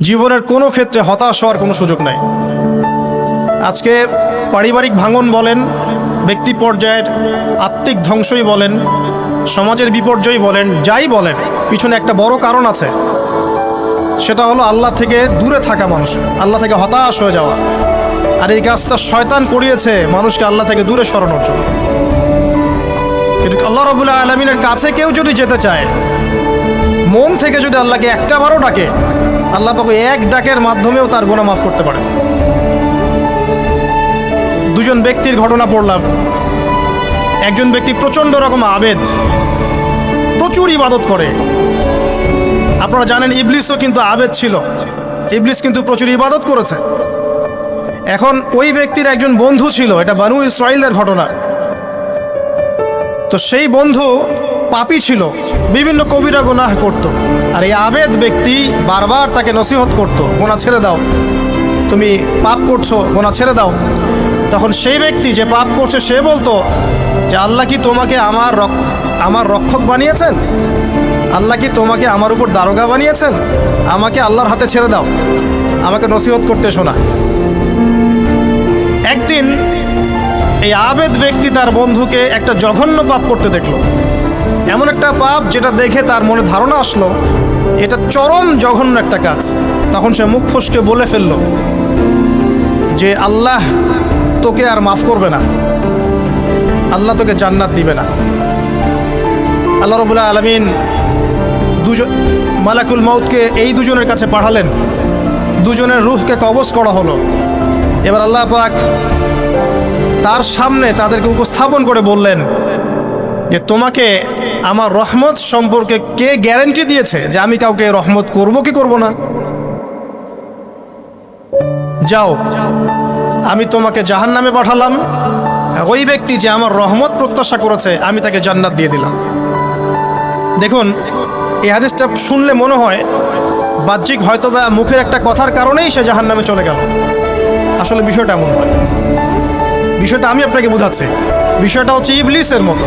জীবনের কোনো ক্ষেত্রে হতাশ হওয়ার কোনো সুযোগ নাই। আজকে পারিবারিক ভাঙন বলেন, ব্যক্তি পর্যায়ের আত্মিক ধ্বংসই বলেন, সমাজের বিপর্যয় বলেন, যাই বলেন, পিছনে একটা বড় কারণ আছে। সেটা হলো আল্লাহ থেকে দূরে থাকা মানুষ, আল্লাহ থেকে হতাশ হয়ে যাওয়া। আর এই কাজটা শয়তান করিয়েছে মানুষকে আল্লাহ থেকে দূরে সরানোর জন্য। কিন্তু আল্লাহ রবুল্লাহ আলমিনের কাছে কেউ যদি যেতে চায়, মন থেকে যদি আল্লাহকে একটা বারও ডাকে আল্লাহ পাবে এক ডাকের মাধ্যমেও তার গোনা মাফ করতে পারে দুজন ব্যক্তির ঘটনা পড়লাম। একজন ব্যক্তি প্রচণ্ড রকম আবেদ, প্রচুর ইবাদত করে। আপনারা জানেন ইবলিসও কিন্তু আবেদ ছিল। ইবলিস কিন্তু প্রচুর ইবাদত করেছে। এখন ওই ব্যক্তির একজন বন্ধু ছিল, এটা বানু ইসরায়েলের ঘটনা। তো সেই বন্ধু পাপী ছিল, বিভিন্ন কবিরা গুনাহ করত। আর এই আবেদ ব্যক্তি বারবার তাকে নসিহত করত, গোনা ছেড়ে দাও। তুমি পাপ করছ, গোনা ছেড়ে দাও। তখন সেই ব্যক্তি যে পাপ করছে, সে বলতো যে, আল্লাহ কি তোমাকে আমার আমার রক্ষক বানিয়েছেন? আল্লাহ কি তোমাকে আমার উপর দারোগা বানিয়েছেন? আমাকে আল্লাহর হাতে ছেড়ে দাও। আমাকে নসিহত করতে শোনা একদিন এই আবেদ ব্যক্তি তার বন্ধুকে একটা জঘন্য পাপ করতে দেখল। এমন একটা পাপ যেটা দেখে তার মনে ধারণা আসলো এটা চরম জঘন্য একটা কাজ। তখন সে মুখ ফসকে বলে ফেলল যে, আল্লাহ তোকে আর মাফ করবে না। আল্লাহ তোকে জান্নাত দিবে না। আল্লাহ রবুল্লাহ আলমিন দুজন মালাকুল মৌতকে এই দুজনের কাছে পাঠালেন। দুজনের রুহকে কবজ করা হলো। এবার আল্লাহ পাক তার সামনে তাদেরকে উপস্থাপন করে বললেন যে তোমাকে আমার রহমত সম্পর্কে কে গ্যারেন্টি দিয়েছে যে আমি কাউকে রহমত করব কি করব না? যাও, আমি তোমাকে জাহান নামে পাঠালাম। ওই ব্যক্তি যে আমার রহমত প্রত্যাশা করেছে, আমি তাকে জান্নাত দিয়ে দিলাম। দেখুন, এই হাদিসটা শুনলে মনে হয় বাহ্যিক হয়তো বা মুখের একটা কথার কারণেই সে জাহান নামে চলে গেল। আসলে বিষয়টা এমন নয় বিষয়টা আমি আপনাকে বোঝাচ্ছি। বিষয়টা হচ্ছে ইবলিসের মতো।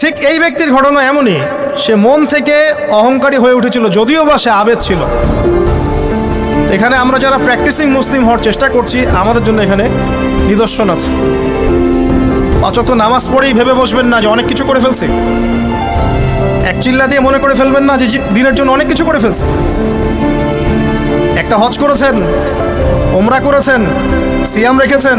ঠিক এই ব্যক্তির ঘটনা এমনই, সে মন থেকে অহংকারী হয়ে উঠেছিল, যদিও বা সে আবেদ ছিল। এখানে আমরা যারা প্র্যাকটিসিং মুসলিম হওয়ার চেষ্টা করছি, আমাদের জন্য এখানে নিদর্শন আছে। অচত নামাজ পড়েই ভেবে বসবেন না যে অনেক কিছু করে ফেলছে। এক চিল্লা দিয়ে মনে করে ফেলবেন না যে দিনের জন্য অনেক কিছু করে ফেলছে। একটা হজ করেছেন ওমরা করেছেন, সিয়াম রেখেছেন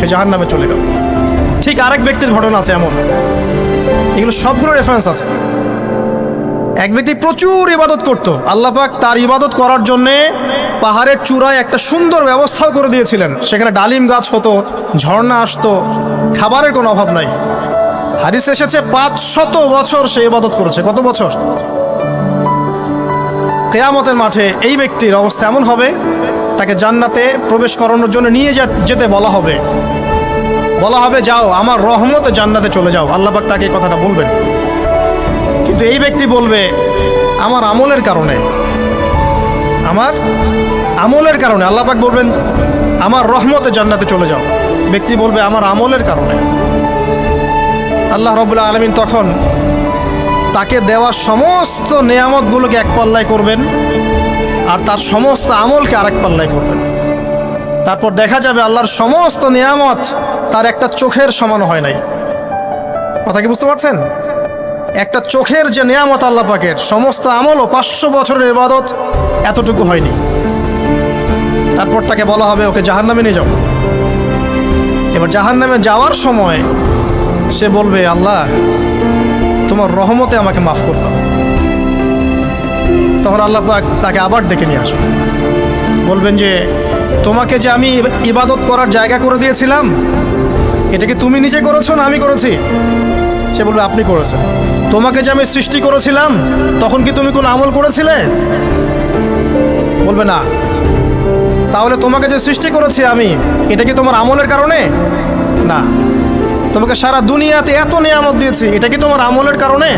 সে জাহান নামে চলে গেল। ঠিক আরেক ব্যক্তির ঘটনা আছে এমন। এগুলো সবগুলো রেফারেন্স আছে। এক ব্যক্তি প্রচুর ইবাদত করত। আল্লাহ পাক তার ইবাদত করার জন্যে পাহাড়ের চূড়ায় একটা সুন্দর ব্যবস্থাও করে দিয়েছিলেন। সেখানে ডালিম গাছ হতো, ঝর্ণা আসতো, খাবারের কোনো অভাব নাই। হারিস এসেছে, পাঁচ শত বছর সে ইবাদত করেছে। কত বছর? কেয়ামতের মাঠে এই ব্যক্তির অবস্থা এমন হবে তাকে জান্নাতে প্রবেশ করানোর জন্য নিয়ে যেতে বলা হবে। বলা হবে, যাও, আমার রহমতে জান্নাতে চলে যাও। আল্লাপাক তাকে কথাটা বলবেন। কিন্তু এই ব্যক্তি বলবে, আমার আমলের কারণে। আমার আমলের কারণে। আল্লাপাক বলবেন, আমার রহমতে জান্নাতে চলে যাও। ব্যক্তি বলবে, আমার আমলের কারণে। আল্লাহ রবুল্লাহ আলমিন তখন তাকে দেওয়া সমস্ত নেয়ামতগুলোকে এক পাল্লায় করবেন। আর তার সমস্ত আমলকে আরেক পাল্লায় করবেন। তারপর দেখা যাবে আল্লাহর সমস্ত নিয়ামত তার একটা চোখের সমান হয় নাই। কথা কি বুঝতে পারছেন? একটা চোখের যে নিয়ামত আল্লাহ পাকের, সমস্ত আমল ও পাঁচশো বছরের ইবাদত এতটুকু হয়নি। তারপর তাকে বলা হবে, ওকে জাহান নামে নিয়ে যাও। এবার জাহান নামে যাওয়ার সময় সে বলবে, আল্লাহ, তোমার রহমতে আমাকে মাফ করতাম তখন আল্লাহ তাকে আবার ডেকে নিয়ে আসবে বলবেন যে, তোমাকে যে আমি ইবাদত করার জায়গা করে দিয়েছিলাম, এটা কি তুমি নিজে করেছ না আমি করেছি? সে বলবে, আপনি করেছেন। তোমাকে যে আমি সৃষ্টি করেছিলাম, তখন কি তুমি কোনো আমল করেছিলে? বলবে, না। তাহলে তোমাকে যে সৃষ্টি করেছি আমি, এটা কি তোমার আমলের কারণে? না। তোমাকে সারা দুনিয়াতে এত নিয়ামত দিয়েছি, এটা কি তোমার আমলের কারণে?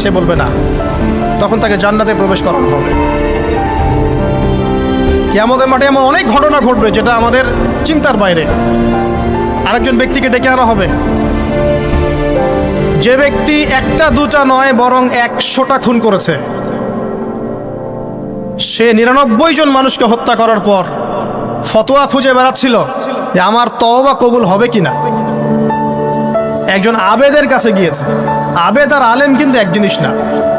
সে বলবে, না। তখন তাকে জান্নাতে প্রবেশ করানো হবে। কিয়ামতের মাঠে এমন অনেক ঘটনা ঘটবে যেটা আমাদের চিন্তার বাইরে। আরেকজন ব্যক্তিকে ডেকে আনা হবে। যে ব্যক্তি একটা দুটা নয়, বরং একশোটা খুন করেছে। সে নিরানব্বই জন মানুষকে হত্যা করার পর ফতোয়া খুঁজে বেড়াচ্ছিল যে আমার তওবা কবুল হবে কিনা। একজন আবেদের কাছে গিয়েছে। আবেদ আর আলেম কিন্তু এক জিনিস না।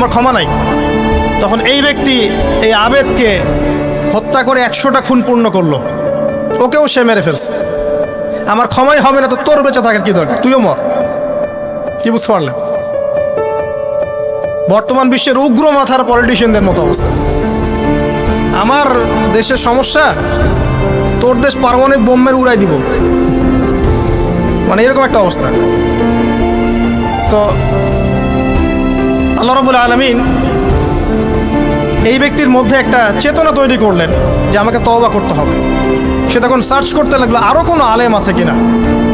তোমার ক্ষমা নাই। তখন এই ব্যক্তি এই আবেদকে হত্যা করে একশোটা খুন পূর্ণ করল। ওকেও সে মেরে ফেলছে। আমার ক্ষমাই হবে না তো তোর বেঁচে থাকার কি দরকার? তুইও মর। কি বুঝতে পারলেন বর্তমান বিশ্বের উগ্র মাথার পলিটিশিয়ানদের মতো অবস্থা। আমার দেশের সমস্যা, তোর দেশ পারমাণবিক বোম্বের উড়াই দিব। মানে এরকম একটা অবস্থা। তো আল্লাহ রবুল আলমিন এই ব্যক্তির মধ্যে একটা চেতনা তৈরি করলেন যে আমাকে তওবা করতে হবে। সে তখন সার্চ করতে লাগল আরও কোনো আলেম আছে কিনা?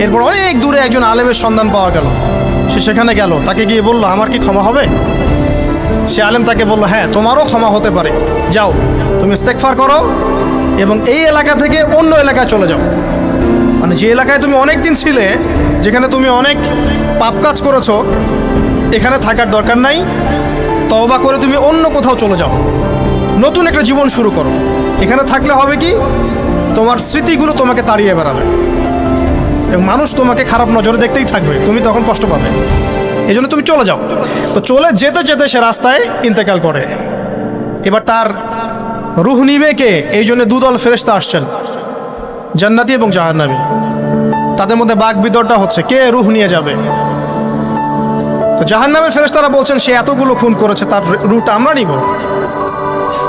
এরপর অনেক দূরে একজন আলেমের সন্ধান পাওয়া গেল। সে সেখানে গেল, তাকে গিয়ে বলল, আমার কি ক্ষমা হবে? সে আলেম তাকে বলল হ্যাঁ তোমারও ক্ষমা হতে পারে। যাও, তুমি ইস্তেকফার করো এবং এই এলাকা থেকে অন্য এলাকায় চলে যাও। মানে যে এলাকায় তুমি অনেক দিন ছিলে, যেখানে তুমি অনেক পাপ কাজ করেছ এখানে থাকার দরকার নাই। তওবা করে তুমি অন্য কোথাও চলে যাও। নতুন একটা জীবন শুরু করো। এখানে থাকলে হবে কি? তোমার স্মৃতিগুলো তোমাকে তাড়িয়ে বেড়াবে। এবং মানুষ তোমাকে খারাপ নজরে দেখতেই থাকবে। তুমি তখন কষ্ট পাবে। এই জন্য তুমি চলে যাও। তো চলে যেতে যেতে সে রাস্তায় ইন্তেকাল করে। এবার তার রুহ নিবে কে? এই জন্য দুদল ফেরেস্তা আসছেন। জান্নাতি এবং জাহান্নাবী তাদের মধ্যে বাঘ বিতরটা হচ্ছে, কে রুহ নিয়ে যাবে? তো জাহান্নামের ফেরেস্তারা বলছেন, সে এতগুলো খুন করেছে, তার রুহটা আমরা নিব।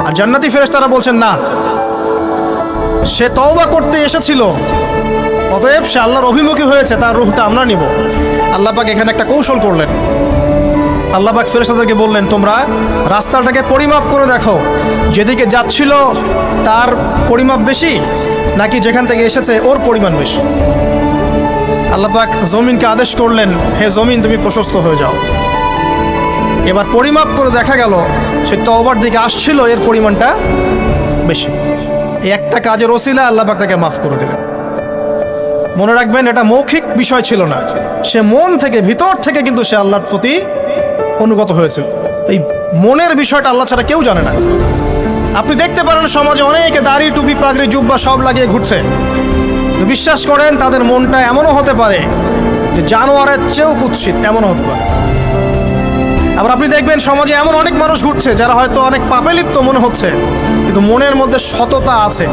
আর জান্নাতি ফেরেস্তারা বলছেন, না, সে তওবা করতে এসেছিল, অতএব সে আল্লাহর অভিমুখী হয়েছে, তার রুহটা আমরা নিব। আল্লাহ পাক এখানে একটা কৌশল করলেন। আল্লাহ পাক ফেরেস্তাদেরকে বললেন, তোমরা রাস্তাটাকে পরিমাপ করে দেখো, যেদিকে যাচ্ছিল তার পরিমাপ বেশি, নাকি যেখান থেকে এসেছে ওর পরিমাণ বেশি? আল্লাহ পাক জমিনকে আদেশ করলেন, হে জমিন, তুমি প্রশস্ত হয়ে যাও। এবার পরিমাপ করে দেখা গেল, সে তওবার দিকে আসছিল, এর পরিমাণটা বেশি। এই একটা কাজের ওসিলা আল্লাহ পাক তাকে মাফ করে দিলেন। মনে রাখবেন, এটা মৌখিক বিষয় ছিল না। সে মন থেকে, ভিতর থেকে কিন্তু সে আল্লাহর প্রতি অনুগত হয়েছিল। এই মনের বিষয়টা আল্লাহ ছাড়া কেউ জানে না। আপনি দেখতে পারেন সমাজে অনেকে দাড়ি, টুপি, পাগড়ি, জুব্বা সব লাগিয়ে ঘুরছে। বিশ্বাস করেন তাদের মনটা এমনও হতে পারে যে জানোয়ারের চেয়েও কুৎসিত, এমনও হতে পারে। আবার আপনি দেখবেন সমাজে এমন অনেক মানুষ ঘুরছে যারা হয়তো অনেক পাপে লিপ্ত মনে হচ্ছে, কিন্তু মনের মধ্যে সততা আছে।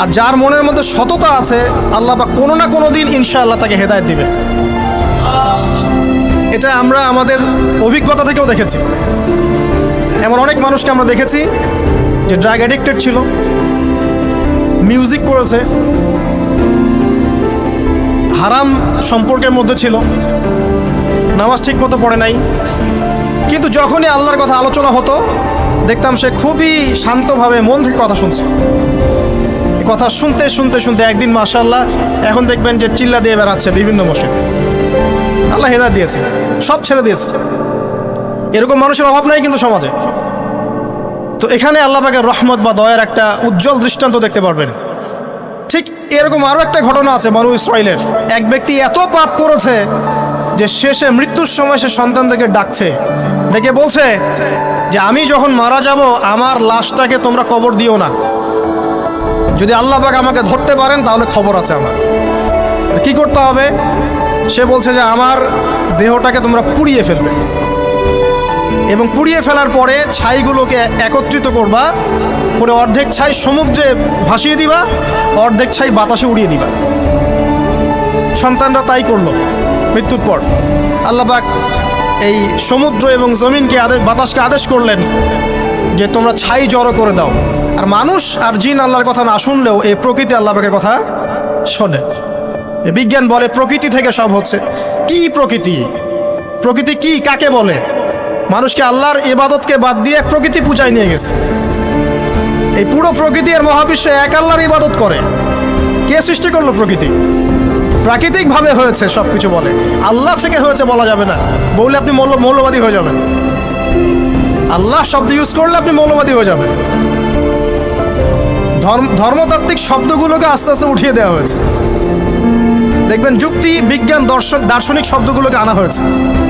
আর যার মনের মধ্যে সততা আছে, আল্লাহ বা কোনো না কোনো দিন ইনশাআল্লাহ তাকে হেদায়ত দিবে। এটা আমরা আমাদের অভিজ্ঞতা থেকেও দেখেছি। এমন অনেক মানুষকে আমরা দেখেছি যে ড্রাগ অ্যাডিক্টেড ছিল। মিউজিক করেছে। হারাম সম্পর্কের মধ্যে ছিল। নামাজ ঠিক মতো পড়ে নাই। কিন্তু যখনই আল্লাহর কথা আলোচনা হতো, দেখতাম সে খুবই শান্তভাবে মন থেকে কথা শুনছে। কথা শুনতে শুনতে শুনতে একদিন মাশাল্লাহ এখন দেখবেন যে চিল্লা দিয়ে বেড়াচ্ছে বিভিন্ন মসজিদ। আল্লাহ হেদা দিয়েছে। সব ছেড়ে দিয়েছে। এরকম মানুষের অভাব নাই কিন্তু সমাজে। তো এখানে আল্লাহ পাকের রহমত বা দয়ার একটা উজ্জ্বল দৃষ্টান্ত দেখতে পারবেন। ঠিক এরকম আরও একটা ঘটনা আছে মানু ইসরায়েলের এক ব্যক্তি এত পাপ করেছে যে শেষে মৃত্যুর সময় সে সন্তানদেরকে ডাকছে। ডেকে বলছে যে, আমি যখন মারা যাব, আমার লাশটাকে তোমরা কবর দিও না। যদি আল্লাহ পাক আমাকে ধরতে পারেন, তাহলে খবর আছে আমার। কি করতে হবে? সে বলছে যে, আমার দেহটাকে তোমরা পুড়িয়ে ফেলবে। এবং পুড়িয়ে ফেলার পরে ছাইগুলোকে একত্রিত করবা। করে অর্ধেক ছাই সমুদ্রে ভাসিয়ে দিবা, অর্ধেক ছাই বাতাসে উড়িয়ে দিবা। সন্তানরা তাই করল মৃত্যুর পর। আল্লাহবাক এই সমুদ্র এবং জমিনকে আদেশ বাতাসকে আদেশ করলেন যে তোমরা ছাই জড়ো করে দাও। আর মানুষ আর জিন আল্লাহর কথা না শুনলেও এই প্রকৃতি আল্লাহবাকের কথা শোনে। বিজ্ঞান বলে প্রকৃতি থেকে সব হচ্ছে। কি প্রকৃতি? প্রকৃতি কি? কাকে বলে? মানুষকে আল্লাহর ইবাদতকে বাদ দিয়ে প্রকৃতি পূজায় নিয়ে গেছে। এই পুরো প্রকৃতি আর মহাবিশ্ব এক আল্লাহর ইবাদত করে। কে সৃষ্টি করল প্রকৃতি? প্রাকৃতিকভাবে হয়েছে সব কিছু বলে। আল্লাহ থেকে হয়েছে বলা যাবে না। বললে আপনি মৌল মৌলবাদী হয়ে যাবেন। আল্লাহ শব্দ ইউজ করলে আপনি মৌলবাদী হয়ে যাবেন। ধর্ম ধর্মতাত্ত্বিক শব্দগুলোকে আস্তে আস্তে উঠিয়ে দেওয়া হয়েছে। দেখবেন যুক্তি, বিজ্ঞান, দর্শন দার্শনিক শব্দগুলোকে আনা হয়েছে।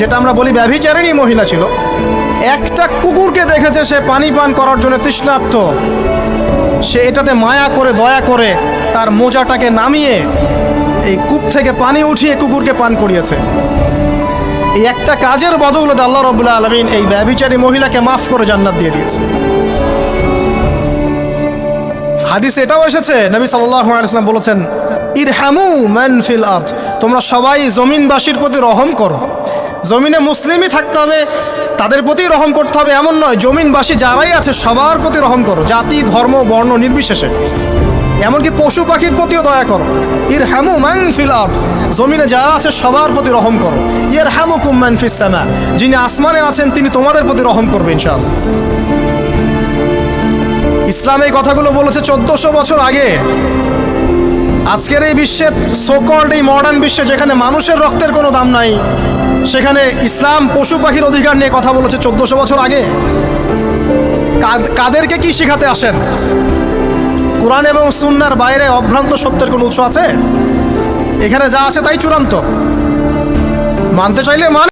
যেটা আমরা বলি ব্যভিচারিণী মহিলা ছিল, একটা কুকুরকে দেখেছে সে পানি পান করার জন্য তৃষ্ণার্থ সে এটাতে মায়া করে, দয়া করে তার মোজাটাকে নামিয়ে এই কূপ থেকে পানি উঠিয়ে কুকুরকে পান করিয়েছে। এই একটা কাজের বদৌলত আল্লাহ রবুল্লা আলমিন এই ব্যভিচারী মহিলাকে মাফ করে জান্নাত দিয়ে দিয়েছে। হাদিস এটাও এসেছে, নবী সাল্লাম বলেছেন, ইরহামু ম্যান ফিল আর্থ তোমরা সবাই জমিনবাসীর প্রতি রহম করো। জমিনে মুসলিমই থাকতে হবে, তাদের প্রতি রহম করতে হবে। এমন নয়, জমিনবাসী যারাই আছে, সবার প্রতি রহম করো। জাতি, ধর্ম, বর্ণ নির্বিশেষে। এমনকি পশু পাখির প্রতিও দয়া করো। ইর হ্যামু ম্যান ফিল আর্থ জমিনে যারা আছে, সবার প্রতি রহম করো। ইয়ের হ্যামু কুম ম্যান ফিস যিনি আসমানে আছেন, তিনি তোমাদের প্রতি রহম করবেন ইনশাআল্লাহ। ইসলাম এই কথাগুলো বলেছে চোদ্দশো বছর আগে। আজকের এই বিশ্বের সোকল্ড এই মডার্ন বিশ্বে যেখানে মানুষের রক্তের কোনো দাম নাই সেখানে ইসলাম পশু পাখির অধিকার নিয়ে কথা বলেছে চোদ্দশো বছর আগে। কাদ- কাদেরকে কি শেখাতে আসেন? কোরআন এবং সুন্নার বাইরে অভ্রান্ত সত্যের কোনো উৎস আছে? এখানে যা আছে তাই চূড়ান্ত। মানতে চাইলে মান